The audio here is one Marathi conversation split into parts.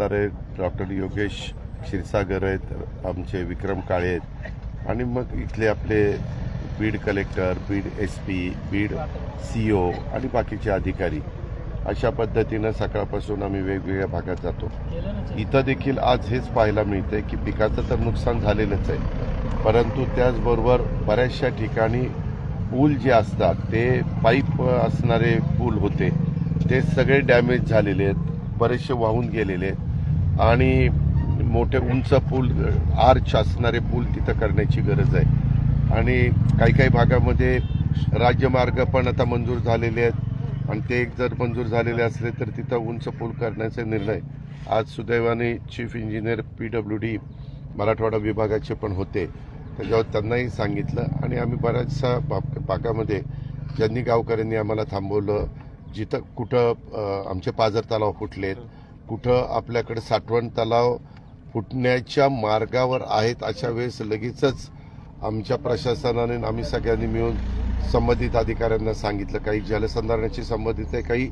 आहेत डॉक्टर योगेश क्षीरसागर आहेत आमचे विक्रम काळे आहेत. आणि मग इथले आपले Beed collector Beed S P Beed C O आणि बाकीचे अधिकारी. अशा पद्धतीनं सकाळपासून आम्ही वेगवेगळ्या भागात जातो. इथं देखील आज हेच पाहायला मिळतंय की पिकाचं तर नुकसान झालेलंच आहे. परंतु त्याचबरोबर बऱ्याचशा ठिकाणी पूल जे असतात ते पाईप असणारे पूल होते. ते सगळे डॅमेज झालेले आहेत. बरेचसे वाहून गेलेले आहेत. आणि मोठे उंच पूल आर्च असणारे पूल तिथं करण्याची गरज आहे. आणि काही काही भागामध्ये राज्यमार्ग पण आता मंजूर झालेले आहेत. आणि ते एक जर मंजूर झालेले असले तर तिथं उंच पूल करण्याचा निर्णय आज सुदैवाने chief engineer P W D Marathwada विभागाचे पण होते. त्याच्यावर त्यांनाही सांगितलं आणि आम्ही बऱ्याचशा भाग- भागामध्ये ज्यांनी गावकऱ्यांनी आम्हाला थांबवलं जिथं कुठं आमचे पाझर तलाव फुटलेत कुठं आपल्याकडे साठवण तलाव फुटण्याच्या मार्गावर आहेत अशा वेळेस लगेचच आमच्या प्रशासनाने आम्ही सगळ्यांनी मिळून संबंधित अधिकाऱ्यांना सांगितलं. काही जलसंधारणाशी संबंधित आहे काही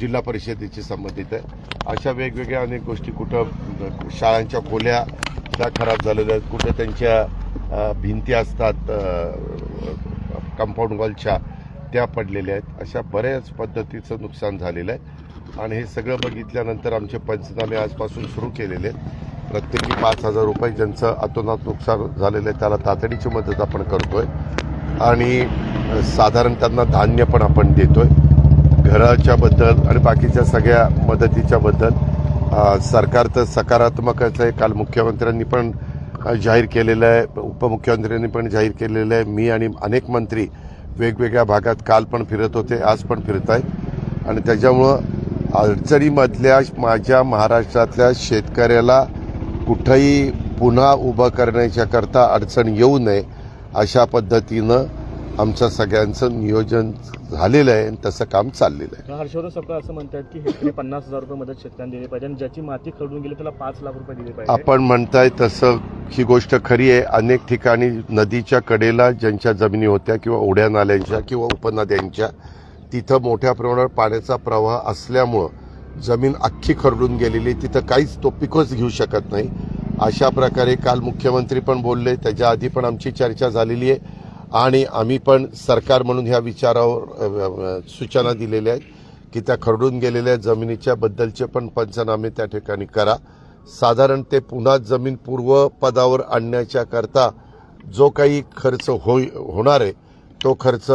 जिल्हा परिषदेशी संबंधित आहे. अशा वेगवेगळ्या अनेक गोष्टी कुठं शाळांच्या खोल्या त्या खराब झालेल्या आहेत. कुठं त्यांच्या भिंती असतात कंपाऊंड वॉलच्या त्या पडलेल्या आहेत. अशा बऱ्याच पद्धतीचं नुकसान झालेलं आहे. आणि हे सगळं बघितल्यानंतर आमचे पंचनामे आजपासून सुरू केलेले आहेत. प्रत्येकी पाच हजार रुपये ज्यांचं अतोनात नुकसान झालेलं आहे त्याला तातडीची मदत आपण करतोय. आणि साधारण त्यांना धान्य पण आपण देतोय. आहे घराच्याबद्दल आणि बाकीच्या सगळ्या मदतीच्याबद्दल सरकार तर सकारात्मकच आहे. काल मुख्यमंत्र्यांनी पण जाहीर केलेलं आहे. उपमुख्यमंत्र्यांनी पण जाहीर केलेलं आहे. मी आणि अनेक मंत्री वेगवेगळ्या भागात काल पण फिरत होते आज पण फिरत आहे. आणि त्याच्यामुळं अडचणीमधल्या माझ्या महाराष्ट्रातल्या शेतकऱ्याला कुठंही पुन्हा उभं करण्याच्याकरता अडचण येऊ नये अशा पद्धतीनं आमचं सगळ्यांचं नियोजन झालेलं आहे आणि तसं काम चाललेलं आहे. हर्षवर्धन सपकाळ असं म्हणतात की हेक्टरी पन्नास हजार रुपये मदत शेतकऱ्यांना दिली पाहिजे आणि ज्याची माती खरडून गेली त्याला पाच लाख रुपये दिले पाहिजे. आपण म्हणताय तसं ही गोष्ट खरी आहे. अनेक ठिकाणी नदीच्या कडेला ज्यांच्या जमिनी होत्या किंवा ओढ्या नाल्यांच्या किंवा उपनद्यांच्या तिथं मोठ्या प्रमाणावर पाण्याचा प्रवाह असल्यामुळं जमीन अख्खी खरडून गेलेली तिथं काहीच तो पिकच घेऊ शकत नाही. अशा प्रकारे काल मुख्यमंत्री पण बोलले त्याच्या आधी पण आमची चर्चा झालेली आहे. आणि आम्ही पण सरकार म्हणून ह्या विचारावर सूचना दिलेल्या आहेत की त्या खरडून गेलेल्या जमिनीच्या बद्दलचे पण पंचनामे त्या ठिकाणी करा. साधारण ते पुन्हा जमीन पूर्वपदावर आणण्याच्या करता जो काही खर्च होई होणार आहे तो खर्च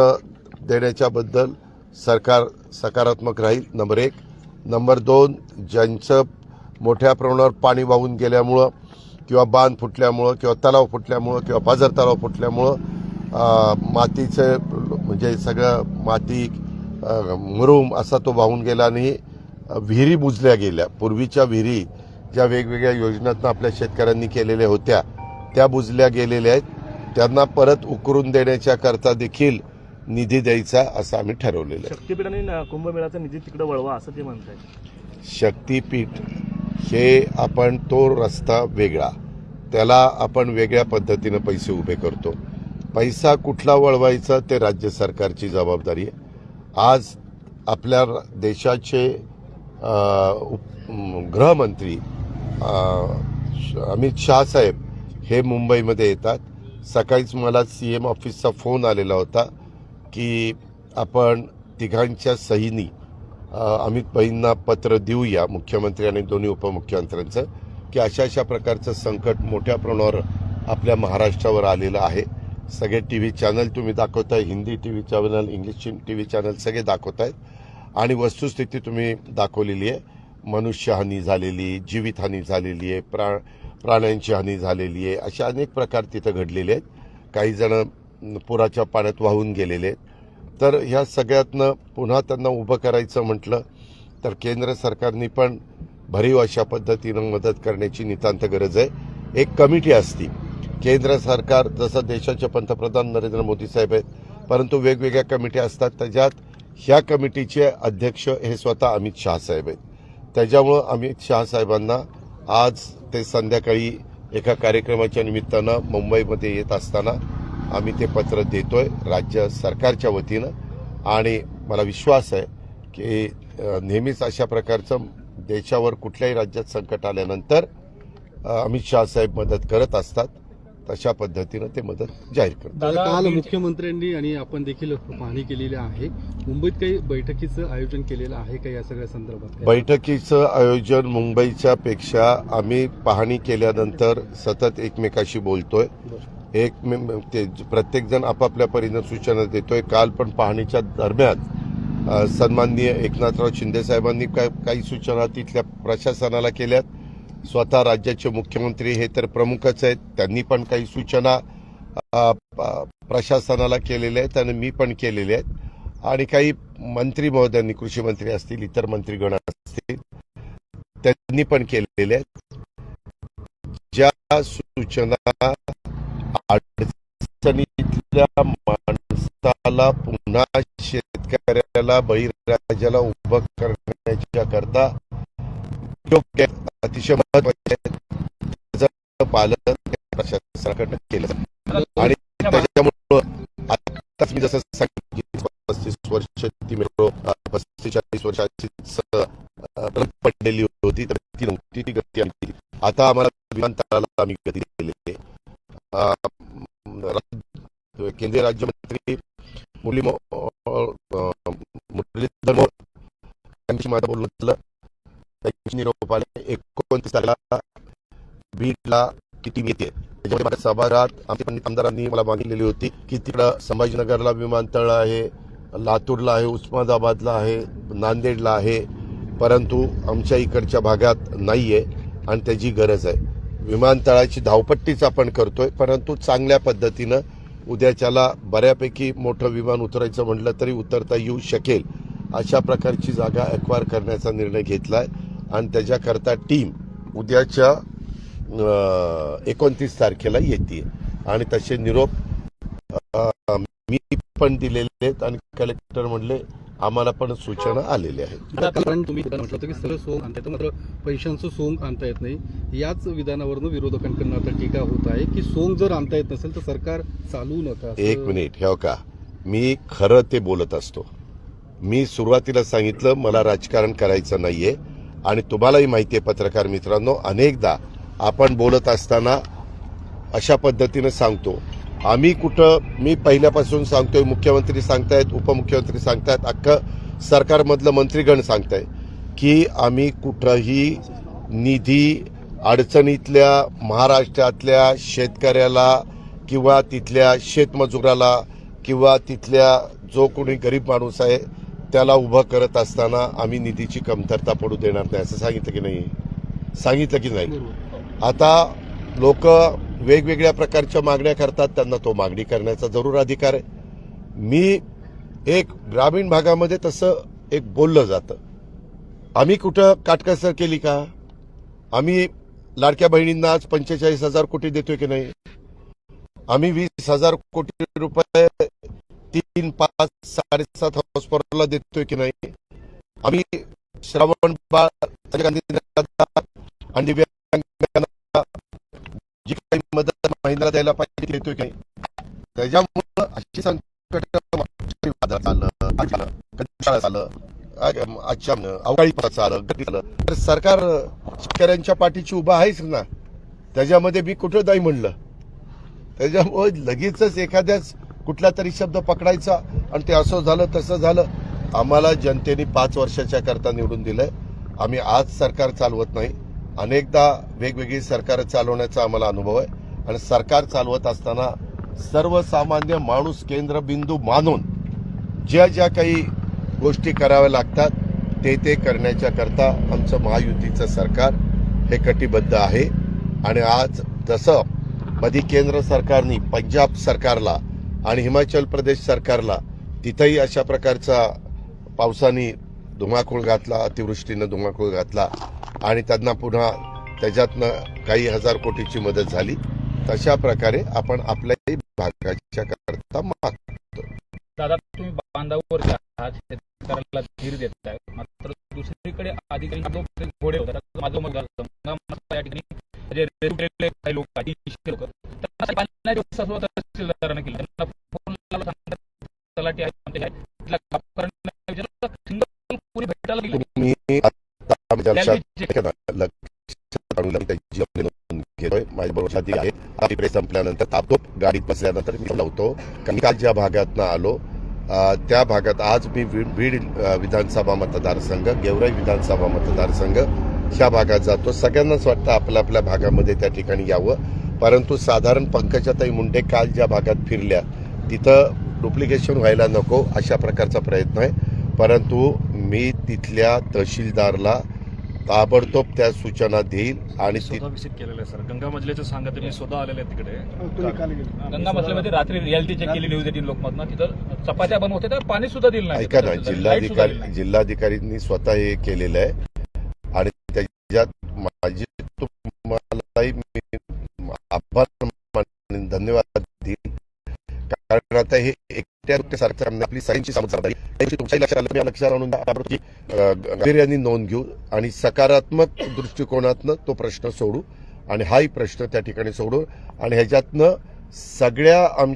देण्याच्याबद्दल सरकार सकारात्मक राहील नंबर एक. नंबर दोन ज्यांचं मोठ्या प्रमाणावर पाणी वाहून गेल्यामुळं किंवा बांध फुटल्यामुळं किंवा तलाव फुटल्यामुळं किंवा पाझर तलाव फुटल्यामुळं मातीचं म्हणजे सगळं माती अ, मुरुम असा तो वाहून गेला आणि विहिरी बुजल्या गेल्या. पूर्वीच्या विहिरी ज्या वेगवेगळ्या योजनातनं आपल्या शेतकऱ्यांनी केलेल्या होत्या त्या बुजल्या गेलेल्या आहेत. त्यांना परत उकरून देण्याच्या करता देखील निधी द्यायचा असं आम्ही ठरवलेलं आहे. शक्तीपीठ आणि न- कुंभमेळाचा निधी तिकडे वळवा असं ते म्हणतात शक्तीपीठ हे आपण तो रस्ता वेगळा. त्याला आपण वेगळ्या पद्धतीनं पैसे उभे करतो. पैसा कुठला वळवायचा ते राज्य सरकारची जबाबदारी आहे. आज आपल्या देशाचे गृहमंत्री अमित शहा साहेब हे मुंबईमध्ये येतात. सकाळीच मला सी एम ऑफिसचा फोन आलेला होता. की आपण तिघांच्या सहीनी अमित भाईंना पत्र देऊया मुख्यमंत्री आणि दोन्ही उपमुख्यमंत्र्यांचं की अशा अशा प्रकारचं संकट मोठ्या प्रमाणावर आपल्या महाराष्ट्रावर आलेलं आहे. सगळे टी व्ही चॅनल तुम्ही दाखवताय Hindi T V channel English T V channel सगळे दाखवतायत. आणि वस्तुस्थिती तुम्ही दाखवलेली आहे. मनुष्यहानी झालेली जीवितहानी झालेली आहे प्रा प्राण्यांची हानी झालेली आहे. अशा अनेक प्रकार तिथं घडलेले आहेत. काही जण पुराच्या पाण्यात वाहून गेलेले आहेत. तर ह्या सगळ्यातनं पुन्हा त्यांना उभं करायचं म्हटलं तर केंद्र सरकारने पण भरीव अशा पद्धतीनं मदत करण्याची नितांत गरज आहे. एक कमिटी असती. केंद्र सरकार जसं देशाचे पंतप्रधान नरेंद्र मोदी साहेब आहेत परंतु वेगवेगळ्या कमिटी असतात. त्याच्यात ह्या कमिटीचे अध्यक्ष हे स्वतः अमित शहा साहेब आहेत. त्याच्यामुळं अमित शहा साहेबांना आज ते संध्याकाळी एका कार्यक्रमाच्या निमित्तानं मुंबईमध्ये येत असताना आम्ही ते पत्र देतोय राज्य सरकारच्या वतीनं. आणि मला विश्वास आहे की नेहमीच अशा प्रकारचं देशावर कुठल्याही राज्यात संकट आल्यानंतर अमित शहा साहेब मदत करत असतात. तशा पद्धतीनं ते मदत जाहीर करतात. काल मुख्यमंत्र्यांनी आणि आपण देखील पाहणी केलेली आहे. मुंबईत काही बैठकीचं आयोजन केलेलं आहे का या सगळ्या संदर्भात बैठकीचं आयोजन मुंबईच्या पेक्षा आम्ही पाहणी केल्यानंतर सतत एकमेकाशी बोलतोय. एक ते प्रत्येकजण आपापल्या परीनं सूचना देतोय. काल पण पाहणीच्या दरम्यान सन्माननीय एकनाथराव शिंदेसाहेबांनी काय काही सूचना तिथल्या प्रशासनाला केल्यात. स्वतः राज्याचे मुख्यमंत्री हे तर प्रमुखच आहेत. त्यांनी पण काही सूचना प्रशासनाला केलेल्या आहेत आणि मी पण केलेल्या आहेत. आणि काही मंत्री महोदयांनी कृषी मंत्री असतील इतर मंत्रीगण असतील त्यांनी पण केलेल्या आहेत. ज्या सूचना अडचणीतल्या माणसाला पुन्हा शेतकऱ्याला बळीराजाला उभं करण्याच्या करता योग्य अतिशय महत्त्वाचे पालन प्रशासनाकडनं केलं आणि त्याच्यामुळं आताच मी जसं सांगितलं पस्तीस वर्ष ती मेट्रो पस्तीस चाळीस वर्षाची पडलेली होती तर ती नव्हती ती गती आणली आता आम्हाला विमानतळाला आम्ही गती दिलेली आहे. केंद्रीय राज्यमंत्री मुरली मुरलीधर मोहोळ यांची माझं बोलणं झालं. त्यांची निरोप आले एकोणतीस तारखेला बीडला ती टीम येते त्याच्यामध्ये माझ्या सभागृहात आमच्या पंडित आमदारांनी मला मागितलेली होती की तिकडं संभाजीनगरला विमानतळ आहे लातूरला आहे उस्मानाबादला आहे नांदेडला आहे परंतु आमच्या इकडच्या भागात नाही आहे आणि त्याची गरज आहे. विमानतळाची धावपट्टीच आपण करतोय परंतु चांगल्या पद्धतीनं उद्याच्याला बऱ्यापैकी मोठं विमान उतरायचं म्हटलं तरी उतरता येऊ शकेल अशा प्रकारची जागा एक्वायर करण्याचा निर्णय घेतलाय. आणि त्याच्याकरता टीम उद्याच्या एकोणतीस तारखेला येते आणि तसे निरोप मी पण दिलेले आहेत आणि कलेक्टर म्हणले आम्हाला पण सूचना आलेल्या आहेत. कारण तुम्ही म्हटलं होतं की सगळं सोंग आणता येतं मात्र पैशांचं सोंग आणता येत नाही. याच विधानावरून विरोधकांकडून आता टीका होत आहे की सोंग जर आणता येत नसेल तर सरकार चालवू नका. एक मिनिट हे का? मी खरं ते बोलत असतो. मी सुरुवातीला सांगितलं मला राजकारण करायचं नाहीये. आणि तुम्हालाही माहिती आहे पत्रकार मित्रांनो अनेकदा आपण बोलत असताना अशा पद्धतीनं सांगतो आम्ही कुठं मी पहिल्यापासून सांगतोय मुख्यमंत्री सांगतायत उपमुख्यमंत्री सांगतायत अख्खं सरकारमधलं मंत्रीगण सांगताय की आम्ही कुठंही निधी अडचणीतल्या महाराष्ट्रातल्या शेतकऱ्याला किंवा तिथल्या शेतमजुराला किंवा तिथल्या जो कोणी गरीब माणूस आहे त्याला उभं करत असताना आम्ही निधीची कमतरता पडू देणार नाही असं सांगितलं की नाही सांगितलं की नाही. आता लोक वेगवेगळ्या प्रकारच्या मागण्या करतात त्यांना तो मागणी करण्याचा जरूर अधिकार आहे. मी एक ग्रामीण भागामध्ये तसं एक बोललं जातं. आम्ही कुठं काटकसर केली का? आम्ही लाडक्या बहिणींना आज पंचेचाळीस हजार कोटी देतोय की नाही? आम्ही वीस हजार कोटी रुपये तीन पाच साडेसात हॉस्पिटलला देतोय की नाही? आम्ही श्रावण बाळ गांधी आणि दिव्या जी काही मदत महिन्याला द्यायला पाहिजे ती काही त्याच्यामुळं अशी संकट वादळ आलं आलं, अवकाळी आलं गती आलं तर सरकार शेतकऱ्यांच्या पाठीची उभा आहेच ना. त्याच्यामध्ये मी कुठं नाही म्हणलं. त्याच्यामुळे लगेचच एखाद्याच कुठला तरी शब्द पकडायचा आणि ते असं झालं तसं झालं. आम्हाला जनतेने पाच वर्षाच्या करता निवडून दिलंय. आम्ही आज सरकार चालवत नाही. अनेकदा वेगवेगळी सरकार चालवण्याचा आम्हाला अनुभव आहे. आणि सरकार चालवत असताना सर्वसामान्य माणूस केंद्रबिंदू मानून ज्या ज्या काही गोष्टी कराव्या लागतात ते ते करण्याच्याकरता आमचं महायुतीचं सरकार हे कटिबद्ध आहे. आणि आज जसं मधी केंद्र सरकारने पंजाब सरकारला आणि हिमाचल प्रदेश सरकारला तिथंही अशा प्रकारचा पावसाने धुमाकूळ घातला अतिवृष्टीनं धुमाकूळ घातला. आणि त्यांना पुन्हा त्याच्यातनं काही हजार कोटीची मदत झाली. तशा प्रकारे आपण आपल्याही भागाच्या करता मागतो दादा तुम्ही बांधावर आहात शेतकऱ्याला धीर देत आहे मात्र दुसरीकडे अधिकारी जो घोडे होतात माझं मत या ठिकाणी काही लोक आहेत, लोक त्यांना बांधण्याची त्यांना फोन लावला सांगतात तलाठी आहे, आमचे आहे. तिथला गावकऱ्यांना विचारलं, सिंगल पुरी भेटायला गेली तुम्ही आता आमच्या लक्षात Reality लक्षात आणून मी त्याची जबाबदारी नोंद घेतोय माझ्या बरोबर आहे आपली प्रेस संपल्यानंतर ताबडतोब गाडीत बसल्यानंतर मी लावतो कारण काल ज्या भागातनं आलो त्या भागात आज मी बीड विधानसभा मतदारसंघ गेवराई विधानसभा मतदारसंघ ह्या भागात जातो सगळ्यांनाच वाटतं आपल्या आपल्या भागामध्ये त्या ठिकाणी यावं परंतु साधारण पंकजाताई मुंडे काल ज्या भागात फिरल्या तिथं डुप्लिकेशन व्हायला नको अशा प्रकारचा प्रयत्न आहे परंतु मी तिथल्या तहसीलदारला ताबडतोब त्या सूचना देईल आणि ती स्वतः व्हिजिट केलेलं आहे सर गंगा मजल्याचं सांगत मी स्वतः आलेले आहे तिकडे. गंगा मसल्यामध्ये रात्री रियालिटी चेक केली न्यूज एटीन लोकमतनं तिथं चपात्या बनवत होते तर पाणी सुद्धा दिलं नाही. ऐका ना जिल्हाधिकारी. जिल्हाधिकाऱ्यांनी स्वतः हे केलेलं आहे. आणि त्याच्यात माझी तुम्हालाही मी कारण आता हे एकट्या सारखं काम आपली सगळ्यांची जबाबदारी त्याची तुमच्याही लक्षात आलं मी लक्षात आणून ताबडतोब की, अं, नोंद घेऊ आणि सकारात्मक दृष्टिकोनातनं तो प्रश्न सोडू आणि हाही प्रश्न त्या ठिकाणी सोडू आणि ह्याच्यातनं सगळ्या आम